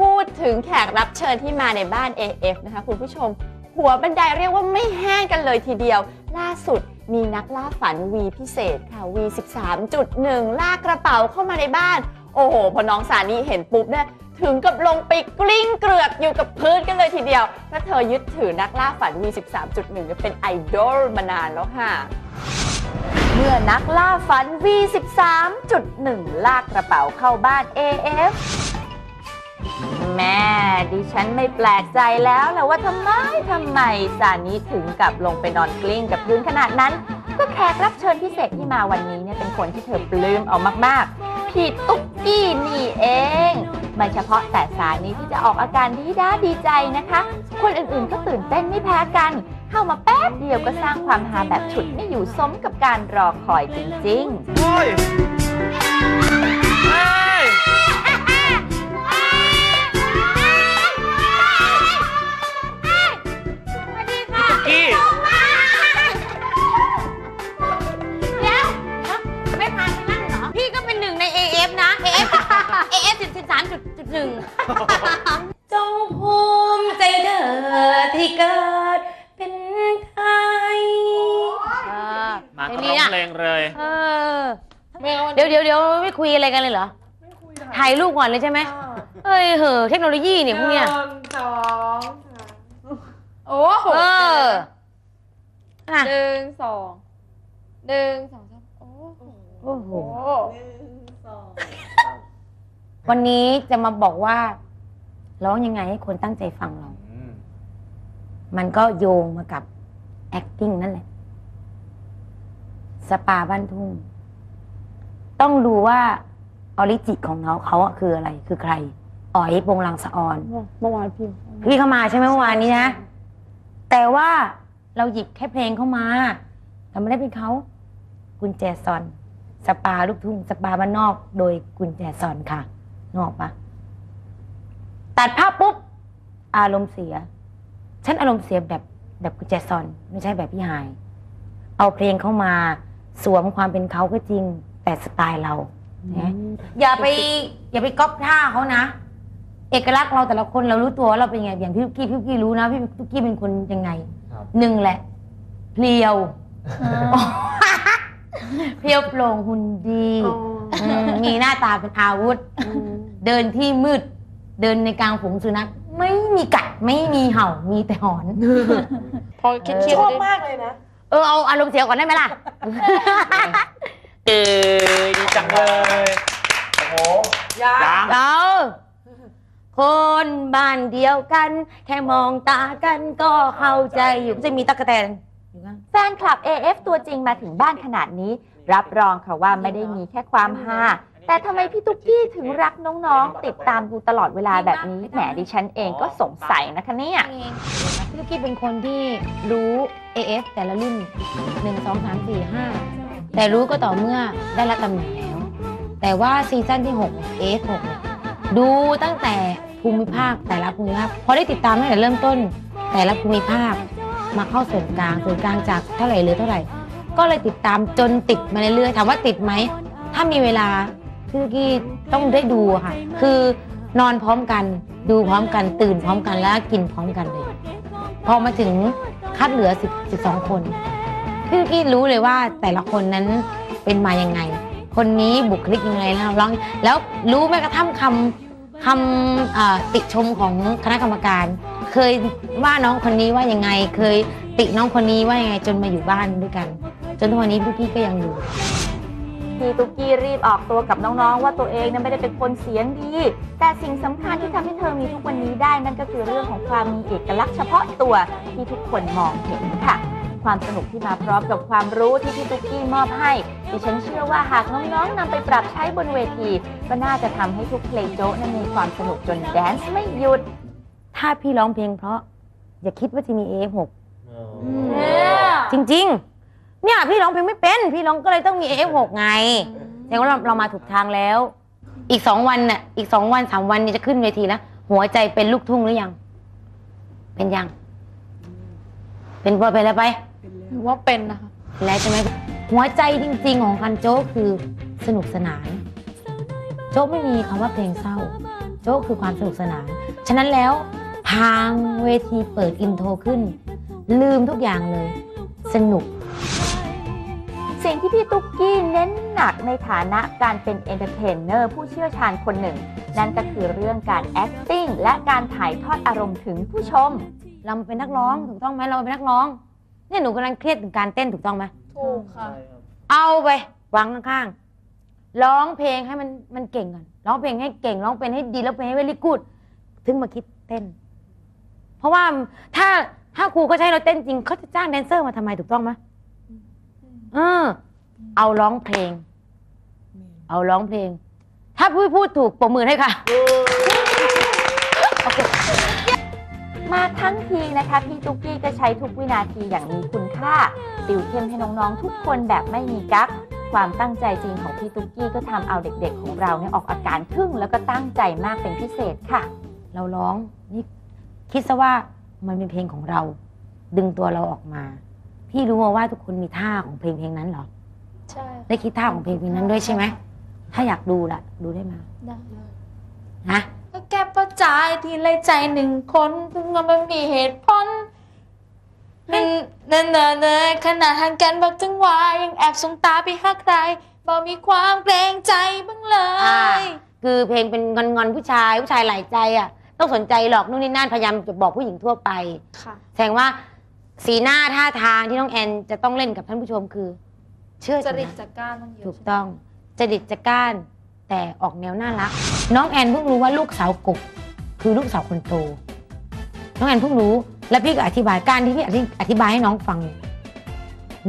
พูดถึงแขกรับเชิญที่มาในบ้าน AF นะคะคุณผู้ชม หัวบันไดเรียกว่าไม่แห้งกันเลยทีเดียว ล่าสุดมีนักล่าฝัน V พิเศษค่ะ V 13.1 ลากกระเป๋าเข้ามาในบ้าน โอ้โห พอน้องสานีเห็นปุ๊บเนี่ยถึงกับลงไปกลิ้งเกลือกอยู่กับพื้นกันเลยทีเดียวเพราะเธอยึดถือนักล่าฝัน V 13.1เนี่ยเป็นไอดอลมานานแล้วค่ะเมื่อนักล่าฝัน V 13.1 ลากกระเป๋าเข้าบ้าน AF แม่ดิฉันไม่แปลกใจแล้วแหละว่าทำไมทำไมสานี้ถึงกับลงไปนอนกลิ้งกับพื้นขนาดนั้น ก็แขกรับเชิญพิเศษที่มาวันนี้เนี่ยเป็นคนที่เธอปลื้มเอามากๆ พี่ตุ๊กกี้นี่เองไม่เฉพาะแต่สานี้ที่จะออกอาการดีด้าดีใจนะคะ คนอื่นๆก็ตื่นเต้นไม่แพ้กัน เข้ามาแป๊บเดียวก็สร้างความฮาแบบฉุดไม่อยู่สมกับการรอคอยจริงๆ เกิดเป็นไทยมาเพลก็งนี้ร้องอะเพลงเลยเออเดี๋ยวเดี๋ยวเดี๋ยวไม่คุยอะไรกันเลยเหรอ ถ่ายรูปก่อนเลยใช่ไหมเอ้ยเหอะเทคโนโลยีเนี่ยพวกเนี้ยหนึ่งสองสามโอ้โหเอออะหนึ่งสองหนึ่งสองสามโอ้โหโอ้โหโอ้วันนี้จะมาบอกว่า ร้องยังไงให้คนตั้งใจฟังเรา มันก็โยงมากับ acting นั่นแหละ สปาบ้านทุ่ง ต้องดูว่าออริจิของน้องเขาอะคืออะไรคือใคร อ๋อยปงลังสะออน เมื่อวานพี่พี่เข้ามาใช่ไหมเมื่อวานนี้นะ แต่ว่าเราหยิบแค่เพลงเข้ามา แต่ไม่ได้เป็นเขากุญแจซอน สปาลูกทุ่ง สปาบ้านนอกโดยกุญแจซอนค่ะนกออกปะตัดภาพปุ๊บ อารมณ์เสีย ฉันอารมณ์เสียแบบแบบกุญแจซอน ไม่ใช่แบบพี่หาย เอาเพลงเข้ามาสวมความเป็นเขาก็จริง แต่สไตล์เรานะอย่าไปอย่าไปก๊อปท่าเขานะ เอกลักษณ์เราแต่ละคนเรารู้ตัวว่าเราเป็นยังไงอย่างพี่ตุ๊กกี้พี่ตุ๊กกี้รู้นะ พี่ตุ๊กกี้เป็นคนยังไงครับ หนึ่งแหละ เพลียว เพลียวโปร่งหุ่นดีมมีหน้าตาเป็นอาวุธ เดินที่มืด เดินในกลางฝูงสุนัข ไม่มีกัดไม่มีเห่ามีแต่หอน พอคิดคิดชอบมากเลยนะ เออเอาอารมณ์เสียก่อนได้ไหมล่ะเอ้ยดีจังเลยโอ้โหยังเราคนบ้านเดียวกัน แค่มองตากันก็เข้าใจอยู่ก็จะมีตะกะแตนอยู่ข้างแฟนคลับ AF ตัวจริงมาถึงบ้านขนาดนี้ รับรองค่ะว่าไม่ได้มีแค่ความฮา แต่ทำไมพี่ตุ๊กกี้ถึงรักน้องๆ ติดตามดูตลอดเวลาแบบนี้ แหมดิฉันเองก็สงสัยนะคะเนี่ย พี่ลูกกี้เป็นคนที่รู้ AF แต่ละรุ่น 1 2 3 4 5 แต่รู้ก็ต่อเมื่อได้รับตำแหน่งแล้ว แต่ว่าซีซั่นที่ 6 AF 6เนี่ยดูตั้งแต่ภูมิภาคแต่ละภูมิภาคพอได้ติดตามตั้งแต่เริ่มต้น แต่ละภูมิภาคมาเข้าส่วนกลางส่วนกลางจากเท่าไหร่เหลือเท่าไหร่ ก็เลยติดตามจนติดมาเรื่อยๆถามว่าติดไหมถ้ามีเวลา พี่ลูกกี้ต้องได้ดูอะค่ะ คือนอนพร้อมกัน ดูพร้อมกัน ตื่นพร้อมกันแล้วกินพร้อมกันเลย พอมาถึงคัดเหลือ10 12คน พี่ลูกกี้รู้เลยว่าแต่ละคนนั้นเป็นมายังไง คนนี้บุคลิกยังไงแล้วร้อง แล้วรู้แม้กระทั่งคำคำเอ่อติชมของคณะกรรมการ เคยว่าน้องคนนี้ว่ายังไง เคยติน้องคนนี้ว่ายังไงจนมาอยู่บ้านด้วยกัน จนทุกวันนี้พี่ลูกกี้ก็ยังอยู่ พี่ตุ๊กกี้รีบออกตัวกับน้องๆ ว่าตัวเองนั้นไม่ได้เป็นคนเสียงดี แต่สิ่งสำคัญที่ทำให้เธอมีทุกวันนี้ได้นั่นก็คือเรื่องของความมีเอกลักษณ์เฉพาะตัวที่ทุกคนมองเห็นค่ะ ความสนุกที่มาพร้อมกับความรู้ที่พี่ตุ๊กกี้มอบให้ ดิฉันเชื่อว่าหากน้องๆนำไปปรับใช้บนเวที ก็น่าจะทำให้ทุกเพลงโจ๊ะนั้นมีความสนุกจนแดนซ์ไม่หยุด ถ้าพี่ร้องเพลงเพราะอย่าคิดว่าจะมี AF6 เนี่ยจริง ๆ เนี่ยพี่ร้องเพลงไม่เป็น พี่ร้องก็เลยต้องมี AF6 ไงแสดงว่าเราเรามาถูกทางแล้ว อีกสองวันน่ะอีกสองวันสามวันนี้จะขึ้นเวทีแล้วหัวใจเป็นลูกทุ่งหรือยัง เป็นยัง เป็นพอเป็นแล้วไป หนูว่าเป็นนะคะเป็นแล้วใช่ไหมหัวใจจริงๆของคันโจ๊กคือสนุกสนาน โจ๊กไม่มีคำว่าเพลงเศร้า โจ๊กคือความสนุกสนาน ฉะนั้นแล้วทางเวทีเปิดอินโทรขึ้น ลืมทุกอย่างเลย สนุกสิ่ง ที่พี่ตุ๊กกี้เน้นหนักในฐานะการเป็นเอนเตอร์เทนเนอร์ผู้เชี่ยวชาญคนหนึ่ง นั่นก็คือเรื่องการ acting และการถ่ายทอดอารมณ์ถึงผู้ชม เราเป็นนักร้องถูกต้องไหมเราเป็นนักร้อง เนี่ยหนูกำลังเครียดถึงการเต้นถูกต้องไหมถูกค่ะ เอาไปวางข้างๆร้องเพลงให้มันมันเก่งก่อนร้องเพลงให้เก่งร้องเพลงให้ดีแล้วเพลงให้เวลี่กูดถึงมาคิดเต้น เพราะว่าถ้าถ้าครูเขาใช้เราเต้นจริงเขาจะจ้างแดนเซอร์มาทำไมถูกต้องไหมเออ เอาร้องเพลง เอาร้องเพลง ถ้าพูดพูดถูกปรบมือให้ค่ะ มาทั้งทีนะคะ พี่ตุ๊กกี้ก็ใช้ทุกวินาทีอย่างมีคุณค่า ติวเข้มให้น้องๆ ทุกคนแบบไม่มีกั๊กความตั้งใจจริงของพี่ตุ๊กกี้ก็ทำเอาเด็กๆ ของเราเนี่ยออกอาการทึ่งแล้วก็ตั้งใจมากเป็นพิเศษค่ะ เราร้องนี่คิดซะว่ามันเป็นเพลงของเรา ดึงตัวเราออกมา พี่รู้มาว่าทุกคนมีท่าของเพลงเพลงนั้นเหรอ ใช่ได้คิดท่าของเพลงเพลงนั้นด้วยใช่ไหม ถ้าอยากดูล่ะ ดูได้มาได้เลยนะก็แก้ประจายทีไรใจหนึ่งคนถึงมันไม่มีเหตุผลนั่นนั่นเนอะเนอะขนาดทางกันบอกถึงวายยังแอบสงตาไปหาใครบอกมีความเกรงใจบ้างเลย คือเพลงเป็นงอนงอนๆผู้ชายผู้ชายหลายใจอะ ต้องสนใจหรอกนู่นนี่นั่นพยายามจะบอกผู้หญิงทั่วไปค่ะแสดงว่าสีหน้าท่าทางที่น้องแอนจะต้องเล่นกับท่านผู้ชมคือ เชื่อจฉันริตนะจักร้านต้องเยอะถูกต้องจริตจะก้าน แต่ออกแนวน่ารัก น้องแอนเพิ่งรู้ว่าลูกสาวกบคือลูกสาวคนโต น้องแอนเพิ่งรู้ และพี่ก็อธิบายการที่พี่อธิอธิบายให้น้องฟังเนี่ย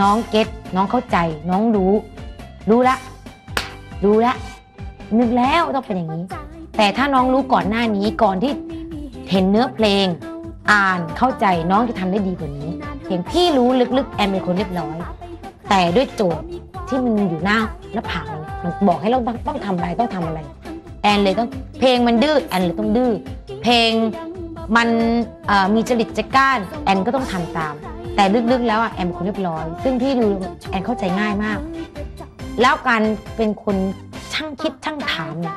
น้องเก็ตน้องเข้าใจ น้องรู้ รู้ละ รู้ละ นึกแล้วต้องเป็นอย่างนี้ แต่ถ้าน้องรู้ก่อนหน้านี้ก่อนที่เห็นเนื้อเพลง อ่านเข้าใจน้องจะทำได้ดีกว่านี้เพียงพี่รู้ลึกๆ แอนเป็นคนเรียบร้อย แต่ด้วยโจทย์ที่มันอยู่หน้าหน้าผากมันบอกให้เราต้องต้องทำอะไรต้องทำอะไร แอนเลยต้องเพลงมันดื้อแอนเลยต้องดื้อเพลงมันเอ่อมีจริตจักร้านแอนก็ต้องทำตาม แต่ลึกๆแล้วอะแอนเป็นคนเรียบร้อย ซึ่งพี่ดูแอนเข้าใจง่ายมาก แล้วการเป็นคนช่างคิดช่างถามเนี่ย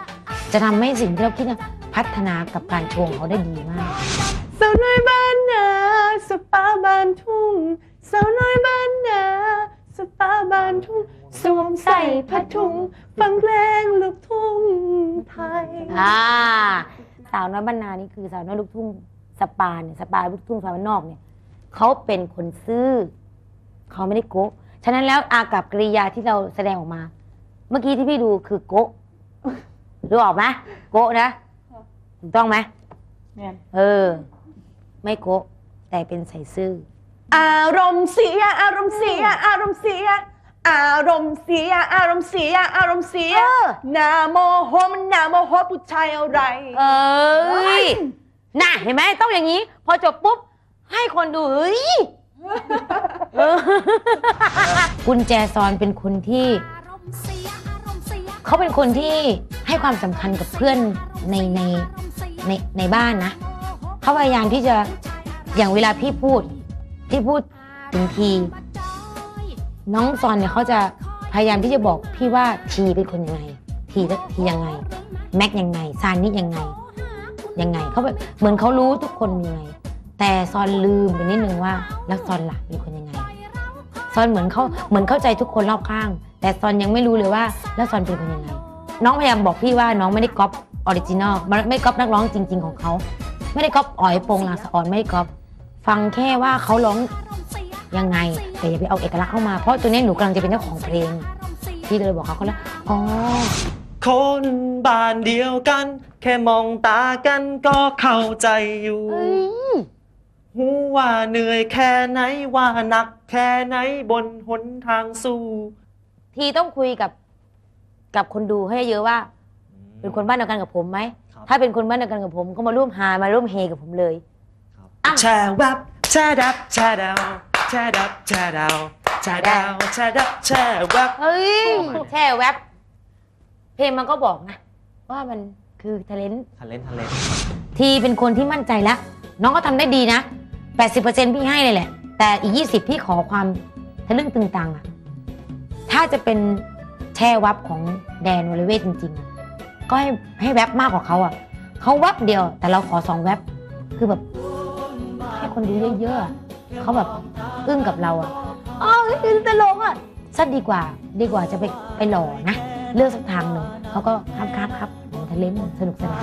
จะทำให้สิ่งที่เราคิดเนี่ยพัฒนากับการชว์ของเขาได้ดีมาก สาวน้อยบ้านนาสปาบ้านทุ่งสาวน้อยบ้านนา สปาบ้านทุ่งสวมใส่ผ้าถุงฟังเพลงลูกทุ่งไทย อ่าสาวน้อยบรรณานี่คือสาวน้อยลูกทุ่งสปาเนี่ยสปาลูกทุ่งสาวบ้านนอกเนี่ยเขาเป็นคนซื่อเขาไม่ได้โกะฉะนั้นแล้วอากับกริยาที่เราแสดงออกมา เมื่อกี้ที่พี่ดูคือโกะรู้ออกไหมโกะนะถูกต้องไหมเนี่ย เออ ไม่โกะแต่เป็นใส่ซื่อ อารมณ์เสีย อารมณ์เสีย อารมณ์เสีย อารมณ์เสีย อารมณ์เสีย อารมณ์เสียเออ หน้าโมโหมันหน้าโมโหผู้ชายอะไร เอ้ยน่ะเห็นไหมต้องอย่างนี้ พอจบปุ๊บ ให้คนดูเฮ้ยเออกุญแจซอนเป็นคนที่ เขาเป็นคนที่ให้ความสำคัญกับเพื่อนในในในในบ้านนะ เขาพยายามที่จะอย่างเวลาพี่พูด พี่พูดถึงทีน้องซอนเนี่ยเขาจะพยายามที่จะบอกพี่ว่าทีเป็นคนยังไง ทีทียังไง แม็กยังไงซานนี่ยังไงยังไงเขาแบบเหมือนเขารู้ทุกคนยังไง แต่ซอนลืมไปนิดนึงว่าแล้วซอนล่ะเป็นคนยังไงซอนเหมือนเขาเหมือนเข้าใจทุกคนรอบข้าง แต่ซอนยังไม่รู้เลยว่าแล้วซอนเป็นคนยังไง น้องพยายามบอกพี่ว่าน้องไม่ได้ก๊อปออริจินอลไม่ได้ก๊อปนักร้องจริง ๆ ของเขาไม่ได้ก๊อปอ๋อยโปงลางสะออนไม่ได้ก๊อป ฟังแค่ว่าเขาร้องยังไง แต่อย่าไปเอาเอกลักษณ์เข้ามาเพราะตัวนี้หนูกำลังจะเป็นเจ้าของเพลง พี่ก็เลยบอกเขาเขาแล้วอ๋อคนบ้านเดียวกัน แค่มองตากันก็เข้าใจอยู่เฮ้ยหูว่าเหนื่อยแค่ไหนว่าหนักแค่ไหนบนหนทางสู้ ทีต้องคุยกับกับคนดูให้เยอะว่า เป็นคนบ้านเดียวกันกับผมไหมครับถ้าเป็นคนบ้านเดียวกันกับผม ก็มาร่วมหามาร่วมเฮกับผมเลยอะแช่แวบแช่ดับแช่ดาวแช่ดับแช่ดาวแช่ดาวแช่ดับแช่แวบเฮ้ยแช่แว็บ เพลงมันก็บอกนะ ว่ามันคือท ALENT ทันเล่นทันเล่นทีเป็นคนที่มั่นใจแล้ว น้องก็ทำได้ดีนะ 80%พี่ให้เลยแหละ แต่อีก 20 พี่ขอความทะลึ่งตึงตังอะถ้าจะเป็นแช่วับของแดนวรเวทจริงๆอะก็ให้ให้แว็บมากกว่าเขาอะเขาแวบเดียว แต่เราขอสองแวบคือแบบให้ คนดูเยอะๆเขาแบบอึ้งกับเราอะอ๋อคือตลกอะสั้นดีกว่าดีกว่าจะไปไปหล่อนะ เลือกสักทางหนึ่งเขาก็ครับครับครับเหมือนทะเลนสนุกสนาน